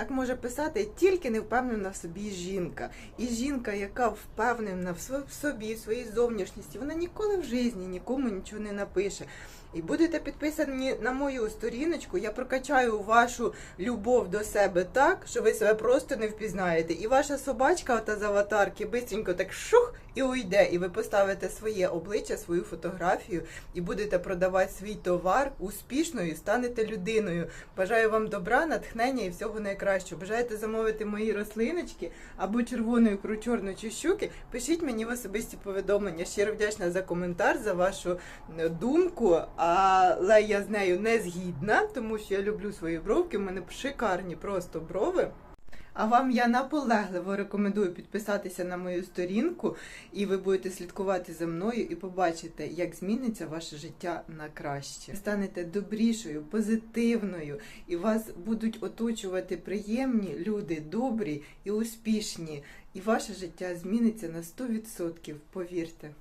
Так може писати тільки не впевнена в собі жінка. І жінка, яка впевнена в собі, в своїй зовнішності, вона ніколи в житті нікому нічого не напише. І будете підписані на мою сторіночку, я прокачаю вашу любов до себе так, що ви себе просто не впізнаєте. І ваша собачка ота з аватарки бистренько так шух і уйде. І ви поставите своє обличчя, свою фотографію і будете продавати свій товар успішно і станете людиною. Бажаю вам добра, натхнення і всього найкращого. Бажаєте замовити мої рослиночки або червону ікру чорну чи щуки? Пишіть мені в особисті повідомлення. Щиро вдячна за коментар, за вашу е, думку. Але я з нею не згідна, тому що я люблю свої бровки. У мене шикарні просто брови. А вам я наполегливо рекомендую підписатися на мою сторінку, і ви будете слідкувати за мною і побачите, як зміниться ваше життя на краще. Станете добрішою, позитивною, і вас будуть оточувати приємні люди, добрі і успішні. І ваше життя зміниться на 100%, повірте.